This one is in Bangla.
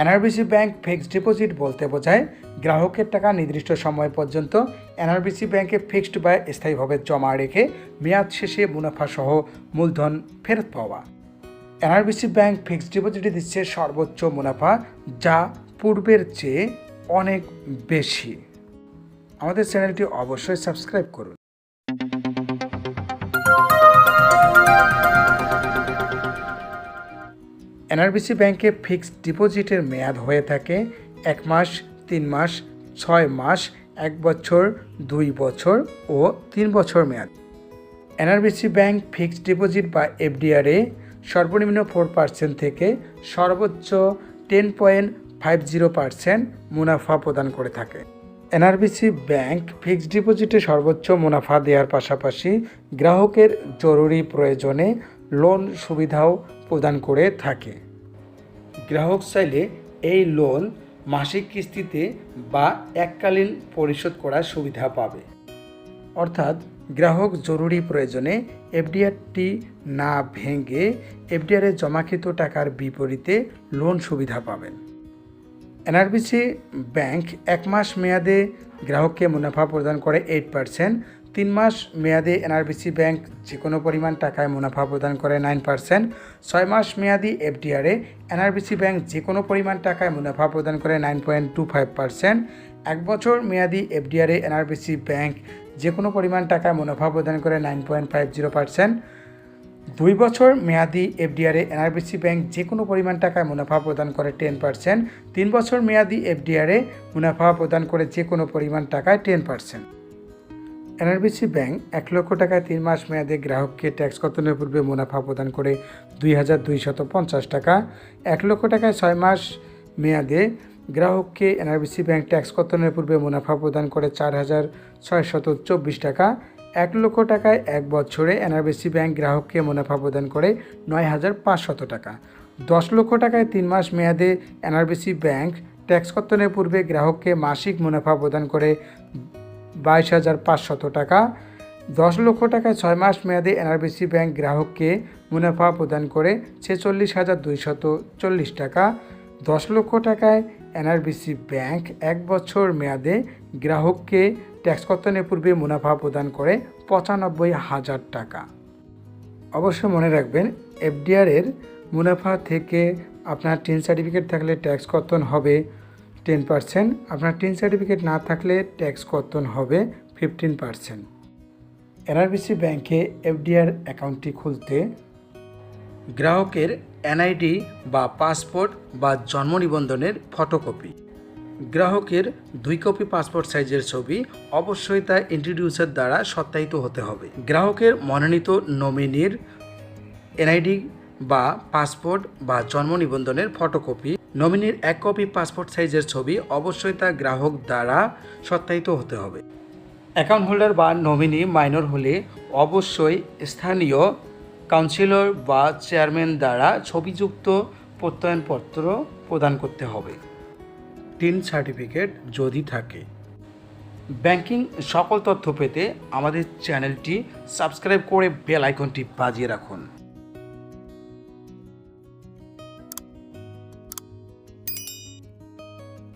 এনআরবিসি ব্যাংক ফিক্সড ডিপোজিট বলতে বোঝায় গ্রাহকের টাকা নির্দিষ্ট সময় পর্যন্ত এনআরবিসি ব্যাংকে ফিক্সড বা স্থায়ীভাবে জমা রেখে মেয়াদ শেষে মুনাফা সহ মূলধন ফেরত পাওয়া। এনআরবিসি ব্যাংক ফিক্সড ডিপোজিটে দিচ্ছে সর্বোচ্চ মুনাফা, যা পূর্বের চেয়ে অনেক বেশি। আমাদের চ্যানেলটি অবশ্যই সাবস্ক্রাইব করুন। এনআরবিসি ব্যাংকে ফিক্সড ডিপোজিটের মেয়াদ হয়ে থাকে এক মাস, তিন মাস, ছয় মাস, এক বছর, দুই বছর ও তিন বছর মেয়াদ। এনআরবিসি ব্যাংক ফিক্সড ডিপোজিট বা এফডিআরে সর্বনিম্ন ফোর পার্সেন্ট থেকে সর্বোচ্চ ten point five zero percent মুনাফা প্রদান করে থাকে। এনআরবিসি ব্যাংক ফিক্সড ডিপোজিটে সর্বোচ্চ মুনাফা দেওয়ার পাশাপাশি গ্রাহকের জরুরি প্রয়োজনে লোন সুবিধাও প্রদান করে থাকে। গ্রাহক চাইলে এই লোন মাসিক কিস্তিতে বা এককালীন পরিশোধ করার সুবিধা পাবে। অর্থাৎ গ্রাহক জরুরি প্রয়োজনে এফডিআরটি না ভেঙে এফডিআরে জমাকৃত টাকার বিপরীতে লোন সুবিধা পাবেন। এনআরবিসি ব্যাংক এক মাস মেয়াদে গ্রাহককে মুনাফা প্রদান করে এইট পার্সেন্ট তিন মাস মেয়াদে এনআরবিসি ব্যাংক যে কোনো পরিমাণ টাকায় মুনাফা প্রদান করে নাইন পার্সেন্ট, ছয় মাস মেয়াদি এফডিআরে এনআরবিসি ব্যাংক যে কোনো পরিমাণ টাকায় মুনাফা প্রদান করে nine point two five percent, এক বছর মেয়াদি এফডিআরে এনআরবিসি ব্যাংক যে কোনো পরিমাণ টাকায় মুনাফা প্রদান করে nine point five zero percent, দুই বছর মেয়াদি এফডিআরে এনআরবিসি ব্যাংক যে কোনো পরিমাণ টাকায় মুনাফা প্রদান করে টেন পার্সেন্ট, তিন বছর মেয়াদি এফডিআরে মুনাফা প্রদান করে যে কোনো পরিমাণ টাকায় টেন পার্সেন্ট। এনআরবিসি ব্যাংক এক লক্ষ টাকায় তিন মাস মেয়াদে গ্রাহককে ট্যাক্স কর্তনের পূর্বে মুনাফা প্রদান করে দুই হাজার দুইশত পঞ্চাশ টাকা? এক লক্ষ টাকায় ছয় মাস মেয়াদে গ্রাহককে এনআরবিসি ব্যাংক ট্যাক্স কর্তনের পূর্বে মুনাফা প্রদান করে চার হাজার ছয়শত চব্বিশ টাকা? এক লক্ষ টাকায় এক বছরে এনআরবিসি ব্যাংক গ্রাহককে মুনাফা প্রদান করে নয় হাজার পাঁচশত টাকা। দশ লক্ষ টাকায় তিন মাস মেয়াদে এনআরবিসি ব্যাংক ট্যাক্স কর্তনের পূর্বে গ্রাহককে মাসিক মুনাফা প্রদান করে বাইশ হাজার পাঁচশত টাকা। দশ লক্ষ টাকায় ছয় মাস মেয়াদে এনআরবিসি ব্যাংক গ্রাহককে মুনাফা প্রদান করে ছেচল্লিশ হাজার দুইশত চল্লিশ টাকা। দশ লক্ষ টাকায় এনআরবিসি ব্যাংক এক বছর মেয়াদে গ্রাহককে ট্যাক্স কর্তনের পূর্বে মুনাফা প্রদান করে পঁচানব্বই হাজার টাকা। অবশ্যই মনে রাখবেন, এফডিআরের মুনাফা থেকে আপনার টিন সার্টিফিকেট থাকলে ট্যাক্স কর্তন হবে টেন পার্সেন্ট আপনার টিন সার্টিফিকেট না থাকলে ট্যাক্স কর্তন হবে ফিফটিন পার্সেন্ট এনআরবিসি ব্যাংকে এফডিআর অ্যাকাউন্টটি খুলতে গ্রাহকের এনআইডি বা পাসপোর্ট বা জন্ম নিবন্ধনের ফটোকপি গ্রাহকের দুই কপি পাসপোর্ট সাইজের ছবি অবশ্যই তা ইন্ট্রোডিউসার দ্বারা সত্যায়িত হতে হবে। গ্রাহকের মনোনীত নমিনির এনআইডি বা পাসপোর্ট বা জন্ম নিবন্ধনের ফটোকপি। নমিনির এক কপি পাসপোর্ট সাইজের ছবি অবশ্যই তা গ্রাহক দ্বারা সত্যায়িত হতে হবে। অ্যাকাউন্ট হোল্ডার বা নমিনি মাইনর হলে অবশ্যই স্থানীয় কাউন্সিলর বা চেয়ারম্যান দ্বারা ছবিযুক্ত প্রত্যয়নপত্র প্রদান করতে হবে। টিন সার্টিফিকেট যদি থাকে। ব্যাংকিং সকল তথ্য পেতে আমাদের চ্যানেলটি সাবস্ক্রাইব করে বেল আইকনটি বাজিয়ে রাখুন।